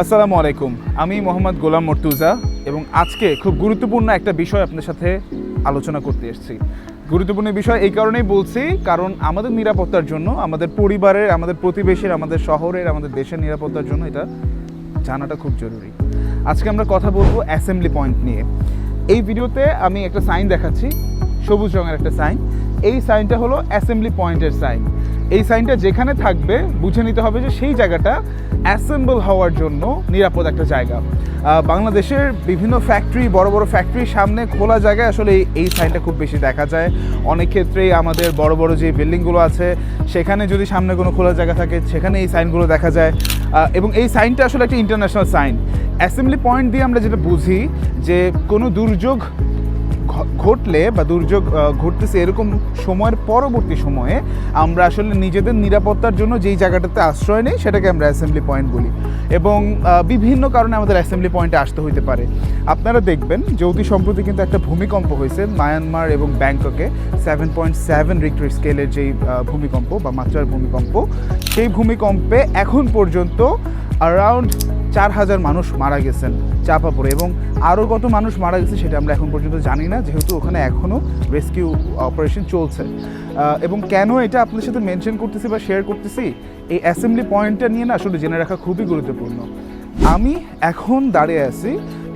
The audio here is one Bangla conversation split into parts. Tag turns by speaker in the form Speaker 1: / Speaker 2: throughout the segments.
Speaker 1: আসসালামু আলাইকুম। আমি মোহাম্মদ গোলাম মর্তুজা এবং আজকে খুব গুরুত্বপূর্ণ একটা বিষয় আপনার সাথে আলোচনা করতে এসেছি। গুরুত্বপূর্ণ বিষয় এই কারণেই বলছি, কারণ আমাদের নিরাপত্তার জন্য, আমাদের পরিবারের, আমাদের প্রতিবেশীর, আমাদের শহরের, আমাদের দেশের নিরাপত্তার জন্য এটা জানাটা খুব জরুরি। আজকে আমরা কথা বলব অ্যাসেম্বলি পয়েন্ট নিয়ে। এই ভিডিওতে আমি একটা সাইন দেখাচ্ছি, সবুজ রঙের একটা সাইন এই সাইনটা হলো অ্যাসেম্বলি পয়েন্টের সাইন এই সাইনটা যেখানে থাকবে, বুঝে নিতে হবে যে সেই জায়গাটা অ্যাসেম্বল হওয়ার জন্য নিরাপদ একটা জায়গা। বাংলাদেশের বিভিন্ন ফ্যাক্টরি, বড় বড় ফ্যাক্টরির সামনে খোলা জায়গায় আসলে এই- সাইনটা খুব বেশি দেখা যায়। অনেক ক্ষেত্রেই আমাদের বড় বড় যে বিল্ডিংগুলো আছে, সেখানে যদি সামনে কোনো খোলা জায়গা থাকে, সেখানে এই সাইনগুলো দেখা যায়। এবং এই সাইনটা আসলে একটা ইন্টারন্যাশনাল সাইন। অ্যাসেম্বলি পয়েন্ট দিয়ে আমরা যেটা বুঝি যে কোনো দুর্যোগ ঘটলে বা দুর্যোগ ঘটতেছে এরকম সময়ের পরবর্তী সময়ে আমরা আসলে নিজেদের নিরাপত্তার জন্য যেই জায়গাটাতে আশ্রয় নেই সেটাকে আমরা অ্যাসেম্বলি পয়েন্ট বলি। এবং বিভিন্ন কারণে আমাদের অ্যাসেম্বলি পয়েন্টে আসতে হইতে পারে। আপনারা দেখবেন যে অতি সম্প্রতি কিন্তু একটা ভূমিকম্প হয়েছে মায়ানমার এবং ব্যাংককে সেভেন পয়েন্ট সেভেন রিক্টার স্কেলের যেই ভূমিকম্প বা মাত্রার ভূমিকম্প, সেই ভূমিকম্পে এখন পর্যন্ত অ্যারাউন্ড চার হাজার মানুষ মারা গেছেন চাপা পড়ে এবং আরও কত মানুষ মারা গেছে সেটা আমরা এখন পর্যন্ত জানি না, যেহেতু ওখানে এখনও রেস্কিউ অপারেশন চলছে। এবং কেন এটা আপনাদের সাথে মেনশন করতেছি বা শেয়ার করতেছি, এই অ্যাসেম্বলি পয়েন্টটা নিয়ে না আসলে জেনে রাখা খুবই গুরুত্বপূর্ণ। আমি এখন দাঁড়িয়ে আছি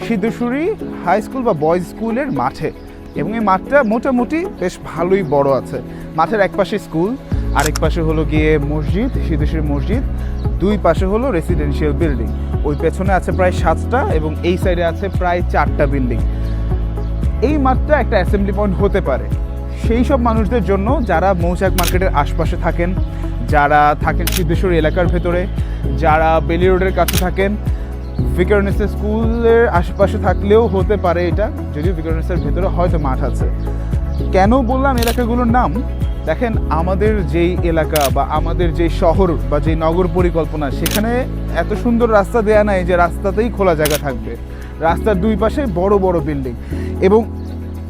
Speaker 1: সিদ্ধেশ্বরী হাই স্কুল বা বয়েজ স্কুলের মাঠে এবং এই মাঠটা মোটামুটি বেশ ভালোই বড় আছে। মাঠের এক পাশে স্কুল আরেক পাশে হলো গিয়ে মসজিদ, সিদ্ধেশ্বরী মসজিদ দুই পাশে হলো রেসিডেন্সিয়াল বিল্ডিং ওই পেছনে আছে প্রায় সাতটা এবং এই সাইডে আছে প্রায় চারটা বিল্ডিং এই মাঠটা একটা অ্যাসেম্বলি পয়েন্ট হতে পারে। সেই সব মানুষদের জন্য যারা মৌচাক মার্কেটের আশপাশে থাকেন, যারা থাকেন সিদ্ধেশ্বরী এলাকার ভেতরে, যারা বেলি রোডের কাছে থাকেন ভিকারনেসের স্কুলের আশেপাশে থাকলেও হতে পারে এটা, যদিও ভিকারনেসের ভেতরে হয়তো মাঠ আছে। কেন বললাম এলাকাগুলোর নাম? দেখেন, আমাদের যেই এলাকা বা আমাদের যেই শহর বা যেই নগর পরিকল্পনা, সেখানে এত সুন্দর রাস্তা দেয়া নাই যে রাস্তাতেই খোলা জায়গা থাকবে। রাস্তার দুই পাশে বড় বড় বিল্ডিং এবং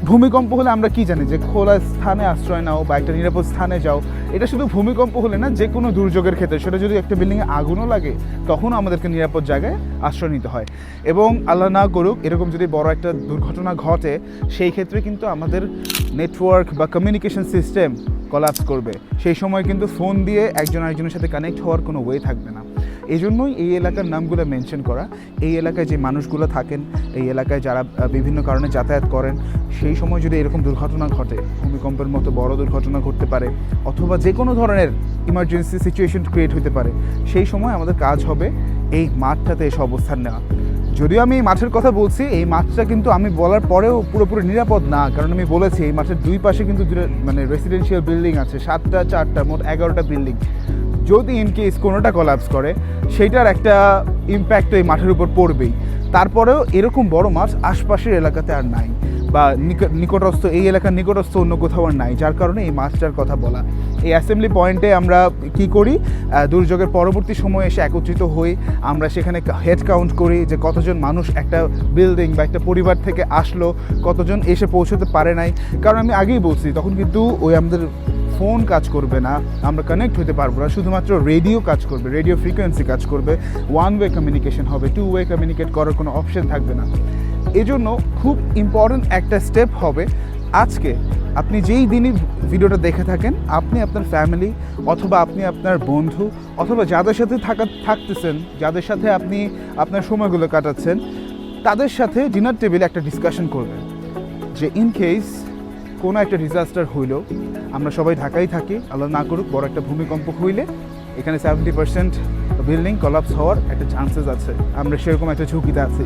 Speaker 1: ভূমিকম্প হলে আমরা কি জানি? যে খোলা স্থানে আশ্রয় নাও বা একটা নিরাপদ স্থানে যাও, এটা শুধু ভূমিকম্প হলে না, যে কোনো দুর্যোগের ক্ষেত্রে। সেটা যদি একটা বিল্ডিংয়ে আগুনও লাগে তখনও আমাদেরকে নিরাপদ জায়গায় আশ্রয় নিতে হয়। এবং আল্লাহ না করুক, এরকম যদি বড় একটা দুর্ঘটনা ঘটে, সেই ক্ষেত্রে কিন্তু আমাদের নেটওয়ার্ক বা কমিউনিকেশন সিস্টেম কলাপস করবে। সেই সময় কিন্তু ফোন দিয়ে একজন আরেকজনের সাথে কানেক্ট হওয়ার কোনো ওয়ে থাকবে না। এই জন্যই এই এলাকার নামগুলো মেনশন করা। এই এলাকায় যে মানুষগুলো থাকেন, এই এলাকায় যারা বিভিন্ন কারণে যাতায়াত করেন, সেই সময় যদি এরকম দুর্ঘটনা ঘটে, ভূমিকম্পের মতো বড় দুর্ঘটনা ঘটতে পারে, অথবা যে কোনো ধরনের ইমার্জেন্সি সিচুয়েশন ক্রিয়েট হতে পারে, সেই সময় আমাদের কাজ হবে এই মাঠটাতে এসে অবস্থান নেওয়া। যদিও আমি এই মাঠের কথা বলছি, এই মাঠটা কিন্তু আমি বলার পরেও পুরোপুরি নিরাপদ না, কারণ আমি বলেছি, এই মাঠের দুই পাশে কিন্তু মানে রেসিডেন্সিয়াল বিল্ডিং আছে, সাতটা, চারটা, মোট এগারোটা বিল্ডিং যদি ইন কেস কোনোটা কলাপস করে, সেইটার একটা ইম্প্যাক্ট এই মাঠের উপর পড়বেই। তারপরেও এরকম বড় মাছ আশপাশের এলাকাতে আর নাই বা নিক- নিকটস্থ, এই এলাকার নিকটস্থ অন্য কোথাও আর নাই, যার কারণে এই মাছটার কথা বলা। এই অ্যাসেম্বলি পয়েন্টে আমরা কি করি? দুর্যোগের পরবর্তী সময়ে এসে একত্রিত হই, আমরা সেখানে হেড কাউন্ট করি যে কতজন মানুষ একটা বিল্ডিং বা একটা পরিবার থেকে আসলো, কতজন এসে পৌঁছতে পারে নাই। কারণ আমি আগেই বলছি, তখন কিন্তু ওই আমাদের ফোন কাজ করবে না, আমরা কানেক্ট হতে পারব না, শুধুমাত্র রেডিও কাজ করবে রেডিও ফ্রিকোয়েন্সি কাজ করবে ওয়ান ওয়ে কমিউনিকেশন হবে টু ওয়ে কমিউনিকেট করার কোনো অপশন থাকবে না। এজন্য খুব ইম্পর্ট্যান্ট একটা স্টেপ হবে, আজকে আপনি যেই দিনই ভিডিওটা দেখে থাকেন, আপনি আপনার ফ্যামিলি অথবা আপনি আপনার বন্ধু অথবা যাদের সাথে থাকা, থাকতেছেন, যাদের সাথে আপনি আপনার সময়গুলো কাটাচ্ছেন, তাদের সাথে ডিনার টেবিলে একটা ডিসকাশন করবেন। যে ইন কেস কোনো একটা ডিজাস্টার হইল আমরা সবাই ঢাকায় থাকি, আল্লাহ না করুক, বড় একটা ভূমিকম্প হইলে এখানে সেভেন্টি পার্সেন্ট বিল্ডিং কলাপস হওয়ার একটা চান্সেস আছে। আমরা সেরকম একটা ঝুঁকিতে আছি।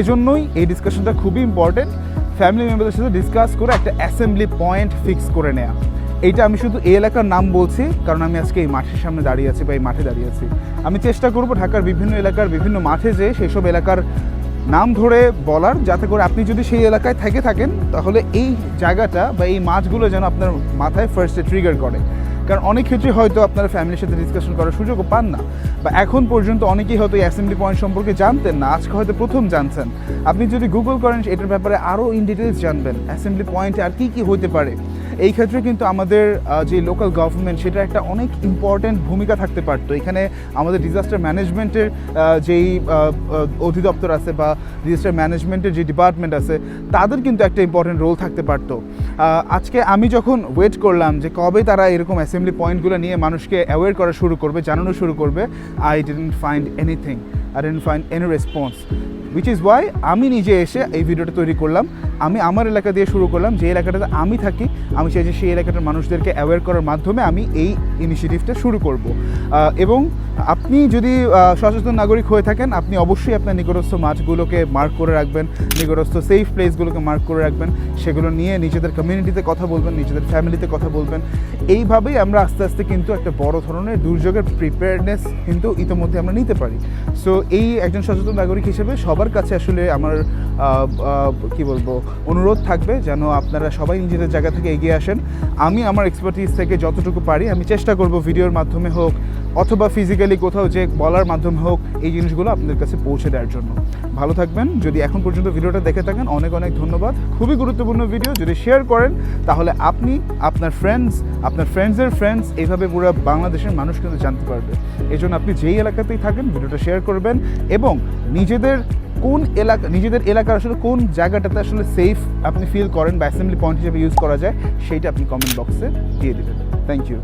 Speaker 1: এজন্যই এই ডিসকাশনটা খুবই ইম্পর্টেন্ট ফ্যামিলি মেম্বারদের সাথে ডিসকাস করে একটা অ্যাসেম্বলি পয়েন্ট ফিক্স করে নেওয়া এইটা আমি শুধু এই এলাকার নাম বলছি, কারণ আমি আজকে এই মাঠের সামনে দাঁড়িয়ে আছি বা এই মাঠে দাঁড়িয়ে আছি। আমি চেষ্টা করব ঢাকার বিভিন্ন এলাকার বিভিন্ন মাঠে যেয়ে সেই সব এলাকার নাম ধরে বলার, যাতে করে আপনি যদি সেই এলাকায় থেকে থাকেন, তাহলে এই জায়গাটা বা এই মাছগুলো যেন আপনার মাথায় ফার্স্টে ট্রিগার করে। কারণ অনেক ক্ষেত্রে হয়তো আপনারা ফ্যামিলির সাথে ডিসকাশন করার সুযোগও পান না। বা এখন পর্যন্ত অনেকেই হয়তো এই অ্যাসেম্বলি পয়েন্ট সম্পর্কে জানতেন না, আজকে হয়তো প্রথম জানছেন। আপনি যদি গুগল করেন, এটার ব্যাপারে আরও ইন ডিটেলস জানবেন। অ্যাসেম্বলি পয়েন্টে আর কী কী হতে পারে? এই ক্ষেত্রে কিন্তু আমাদের যে লোকাল গভর্নমেন্ট সেটা একটা অনেক ইম্পর্ট্যান্ট ভূমিকা থাকতে পারতো। এখানে আমাদের ডিজাস্টার ম্যানেজমেন্টের যেই অধিদপ্তর আছে বা ডিজাস্টার ম্যানেজমেন্টের যে ডিপার্টমেন্ট আছে, তাদের কিন্তু একটা ইম্পর্ট্যান্ট রোল থাকতে পারতো। আজকে আমি যখন ওয়েট করলাম যে কবে তারা এরকম অ্যাসেম্বলি পয়েন্টগুলো নিয়ে মানুষকে অ্যাওয়্যার করা শুরু করবে, জানানো শুরু করবে I didn't find anything I didn't find any response which is why আমি নিজে এসে এই ভিডিওটা তৈরি করলাম। আমি আমার এলাকা দিয়ে শুরু করলাম, যে এলাকাটাতে আমি থাকি, আমি চাই যে সেই এলাকাটার মানুষদেরকে অ্যাওয়্যার করার মাধ্যমে আমি এই ইনিশিয়েটিভটা শুরু করব। এবং আপনি যদি সচেতন নাগরিক হয়ে থাকেন, আপনি অবশ্যই আপনার নিকটস্থ মাঠগুলোকে মার্ক করে রাখবেন, নিকটস্থ সেফ প্লেসগুলোকে মার্ক করে রাখবেন, সেগুলো নিয়ে নিজেদের কমিউনিটিতে কথা বলবেন, নিজেদের ফ্যামিলিতে কথা বলবেন। এইভাবেই আমরা আস্তে আস্তে কিন্তু একটা বড় ধরনের দুর্যোগের প্রিপেয়ারনেস কিন্তু ইতিমধ্যে আমরা নিতে পারি। সো এই একজন সচেতন নাগরিক হিসেবে সবার কাছে আসলে আমার কি বলব, অনুরোধ থাকবে যেন আপনারা সবাই নিজেদের জায়গা থেকে এগিয়ে আসেন। আমি আমার এক্সপার্টিস থেকে যতটুকু পারি, আমি চেষ্টা করব ভিডিওর মাধ্যমে হোক অথবা ফিজিক্যালি কোথাও যে বলার মাধ্যমে হোক, এই জিনিসগুলো আপনাদের কাছে পৌঁছে দেওয়ার জন্য। ভালো থাকবেন। যদি এখন পর্যন্ত ভিডিওটা দেখে থাকেন, অনেক অনেক ধন্যবাদ। খুবই গুরুত্বপূর্ণ ভিডিও যদি শেয়ার করেন, তাহলে আপনি, আপনার ফ্রেন্ডস আপনার ফ্রেন্ডসের ফ্রেন্ডস এইভাবে পুরো বাংলাদেশের মানুষ কিন্তু জানতে পারবে। এই জন্য আপনি যেই এলাকাতেই থাকেন, ভিডিওটা শেয়ার করবেন এবং নিজেদের কোন এলাকা, নিজেদের এলাকার আসলে কোন জায়গাটাতে আসলে সেফ আপনি ফিল করেন বা অ্যাসেম্বলি পয়েন্ট হিসেবে ইউজ করা যায়, সেইটা আপনি কমেন্ট বক্সে দিয়ে দেবেন। Thank you